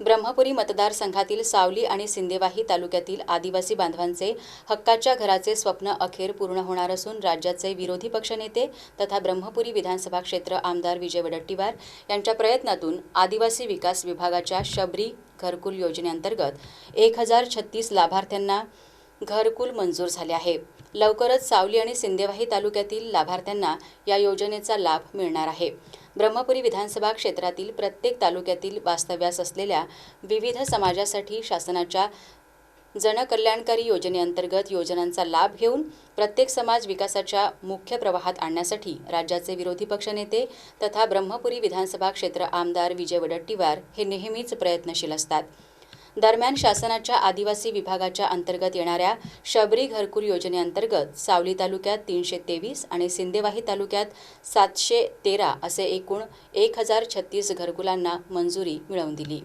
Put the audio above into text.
ब्रह्मपुरी मतदारसंघातील सावली आणि सिंदेवाही तालुक्यातील आदिवासी बांधवांचे हक्काच्या घराचे स्वप्न अखेर पूर्ण होणार असून राज्याचे विरोधी पक्षनेते तथा ब्रह्मपुरी विधानसभा क्षेत्र आमदार विजय वडट्टीवार यांच्या प्रयत्नातून आदिवासी विकास विभागाच्या शबरी घरकुल योजनेअंतर्गत एक हजार छत्तीस लाभार्थ्यांना घरकुल मंजूर झाले आहे. लवकरच सावली आणि सिंदेवाही तालुक्यातील लाभार्थ्यांना या योजनेचा लाभ मिळणार आहे. ब्रह्मपुरी विधानसभा क्षेत्रातील प्रत्येक तालुक्यातील वास्तव्यास असलेल्या विविध समाजासाठी शासनाच्या जनकल्याणकारी योजनेअंतर्गत योजनांचा लाभ घेऊन प्रत्येक समाज विकासाच्या मुख्य प्रवाहात आणण्यासाठी राज्याचे विरोधी पक्षनेते तथा ब्रह्मपुरी विधानसभा क्षेत्र आमदार विजय वडट्टीवार हे नेहमीच प्रयत्नशील असतात. दरम्यान शासनाच्या आदिवासी विभागाच्या अंतर्गत येणाऱ्या शबरी घरकुल योजनेअंतर्गत सावली तालुक्यात तीनशे तेवीस आणि सिंदेवाही तालुक्यात सातशे तेरा असे एकूण एक हजार छत्तीस घरकुलांना मंजुरी मिळवून दिली.